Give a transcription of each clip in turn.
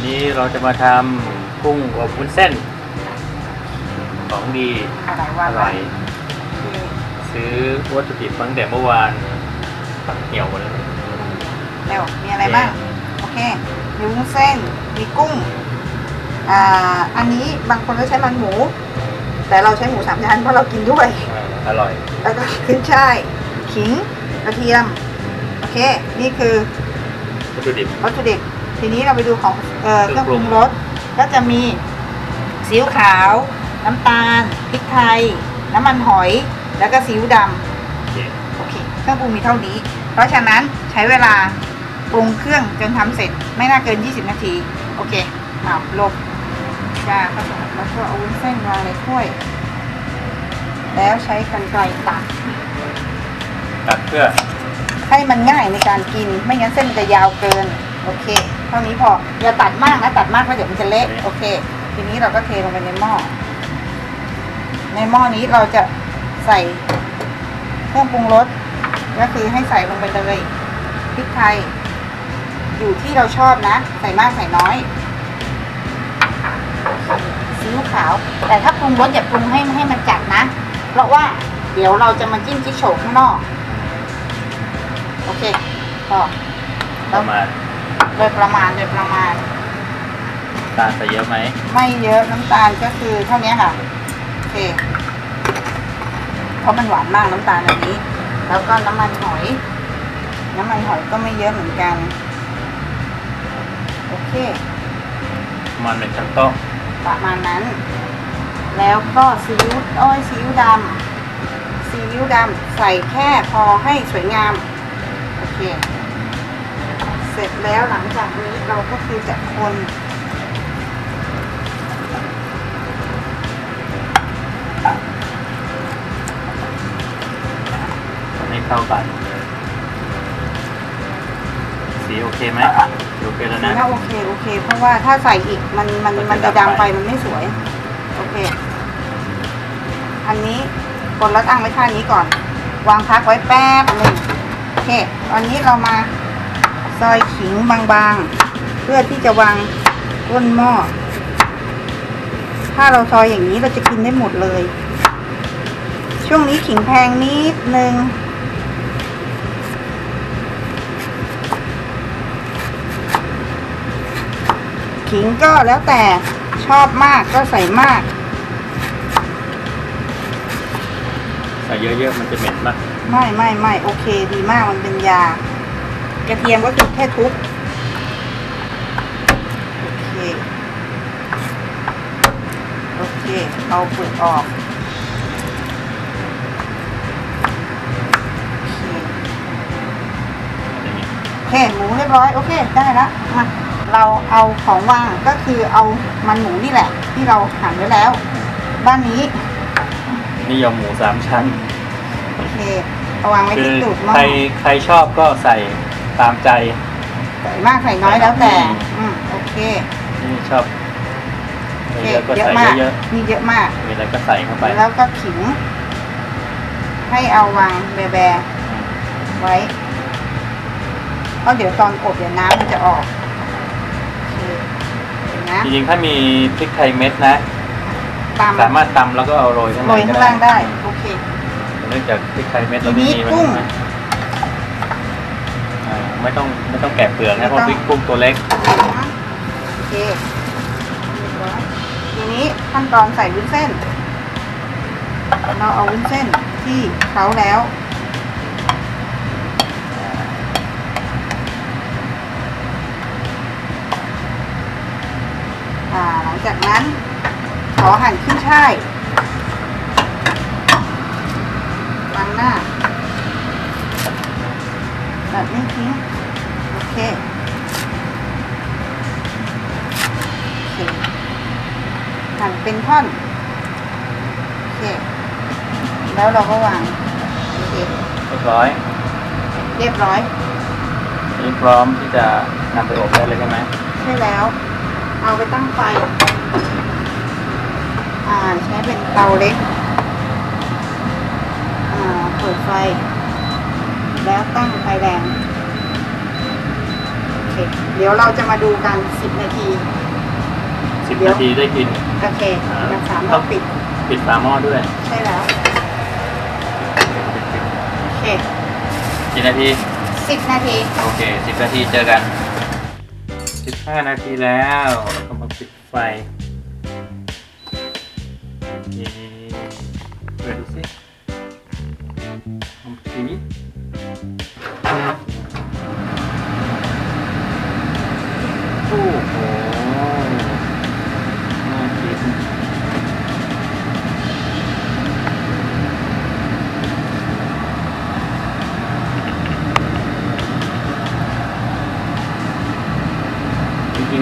วันนี้เราจะมาทำกุ้งอบวุ้นเส้น ของดีอะไรอว่าร่อยคือซื้อวัตถุดิบตั้งแต่เมื่อวานเหี่ยวหมดแล้วเร็วมีอะไรบ้าง โอเค มีวุ้นเส้น มีกุ้ง อ่า อันนี้บางคนก็ใช้มันหมู แต่เราใช้หมูสามชั้นเพราะเรากินด้วยอ่าอร่อย แล้วก็ขึ้นช่าย ขิง กระเทียม โอเค นี่คือวัตถุดิบวัตถุดิบ ทีนี้เราไปดูของเอ่อเครื่องปรุงเครื่องปรุงรสก็จะมีซีอิ๊วขาว น้ำตาลพริกไทย น้ำมันหอย แล้วก็ซีอิ๊วดำโอเคโอเคเครื่องปรุงมีเท่านี้ เพราะฉะนั้นใช้เวลาปรุงเครื่องจนทำเสร็จไม่น่าเกิน 20 นาที โอเคอ้าวลบชาผสมแล้วก็เอาวุ้นเส้นวางในถ้วย แล้วใช้กรรไกรตัดตัดเพื่อให้มันง่ายในการกินไม่งั้นเส้นมันจะยาวเกิน โอเค เท่านี้พออย่าตัดมากนะตัดมากแล้วเดี๋ยวมันจะเละโอเค ทีนี้เราก็เทลงไปในหม้อในหม้อนี้เราจะใส่เครื่องปรุงรสก็คือให้ใส่ลงไปเลยพริกไทย อยู่ที่เราชอบนะ ใส่มากใส่น้อยซีอิ๊วขาว แต่ถ้าปรุงรสอย่าปรุงให้ให้มันจัดนะ เพราะว่าเดี๋ยวเราจะมาจิ้มจิ๊โฉวข้างนอก โอเคพอประมาณ โดยประมาณโดยประมาณ ตาลใส่เยอะไหมไม่เยอะน้ำตาลก็คือเท่านี้ค่ะโอเคเพราะมันหวานมากน้ำตาลอันนี้ แล้วก็น้ำมันหอย น้ำมันหอยก็ไม่เยอะเหมือนกัน โอเค ประมันเป็นช้อนโต๊ะประมาณนั้น แล้วก็ซีอิ๊วอ้อยซีอิ๊วดำซีอิ๊วดำใส่แค่พอให้สวยงาม โอเคเสร็จแล้วหลังจากนี้เราก็คือจะคนให้เข้ากันสีโอเคไหมโอเคแล้วนะถ้าโอเคโอเค เพราะว่าถ้าใส่อีกมันมันมันมันจะจะดำดำไปไปมันไม่สวย โอเค อันนี้กดแล้วตั้งไว้ท่านี้ก่อน วางพักไว้แป๊บหนึ่งโอเค อันนี้เรามา ซอยขิงบางๆ เพื่อที่จะวางก้นหม้อ ถ้าเราซอยอย่างนี้เราจะกินได้หมดเลย ช่วงนี้ขิงแพงนิดนึงขิงก็แล้วแต่ชอบมากก็ใส่มาก ใส่เยอะๆมันจะเหม็นมากไม่ไม่ไม่โอเคดีมากมันเป็นยา กระเทียมก็คือแค่ทุบโอเคโอเคเอาเปลือกออกโอเคโอเคหมูเรียบร้อยโอเคได้ละมาเราเอาของว่างก็คือเอามันหมูนี่แหละ ที่เราหั่นไว้แล้วด้านนี้นิยมหมูสามชั้นโอเคเอาวางไว้คือที่ตูดหม้อใครใครชอบก็ใส่ ตามใจใส่มากใส่น้อยแล้วแต่อืมโอเคนี่ชอบโอเคเยอะๆก็เยอะใส่มากเยอะนี่เยอะมาก ๆมีอะไรก็ใส่เข้าไปแล้วก็ขิง ให้เอาวางแบะๆไว้เพราะเดี๋ยวตอนอบเดี๋ยวน้ำมันจะออกโอเคเห็นนะจริงๆถ้ามีพริกไทยเม็ดนะ ตามสามารถตำแล้วก็เอาโรยข้างโรในยก็ข้างล่างได้ โอเค เนื่องจากพริกไทยเม็ดเราทีไม่นี้มีกุ้ง มันอ่า ไม่ต้องไม่ต้องแกะเปลือกไม่นะเพต้องราะพริกกุ้งตัวเล็กโอเคเรียบร้อยทีนี้ขั้นตอนใส่วุ้นเส้น เราเอาวุ้นเส้นที่เขาแล้วอ่าหลังจากนั้นขอหั่นขึ้นช่ายวางหน้า แบบนี้ทิ้งโอเคโอเคหั่นเป็นท่อน โอเค แล้วเราก็วาง โอเค เรียบร้อย เรียบร้อย นี่พร้อมที่จะนำไปอบได้เลยใช่ไหม ใช่แล้ว เอาไปตั้งไฟ อ่า ใช้เป็นเตาเล็ก อ่า เปิดไฟ แล้วตั้งไฟแรงโอเคเดี๋ยวเราจะมาดูกันสิบนาที สิบเดี๋ยวนาทีได้กิน โอเคอ่าเราสามารถปิดปิดฝาหม้อด้วยใช่แล้ว โอเค กี่นาทีสิบนาที โอเคสิบนาทีเจอกันสิบห้านาทีแล้วเราก็มาปิดไฟ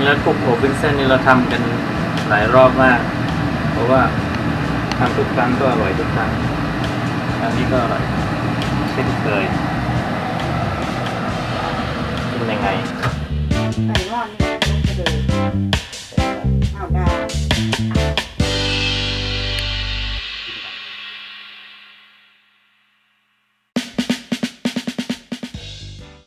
แล้วพวกโอเปนเส้นนี่เราทำกันหลายรอบมาก เพราะว่าทำทุกครั้งก็อร่อยทุกครั้งอันนี้ก็อร่อยเช่นเคยเป็นยังไงไก่รอดนี่ไมเลยอ้าวดา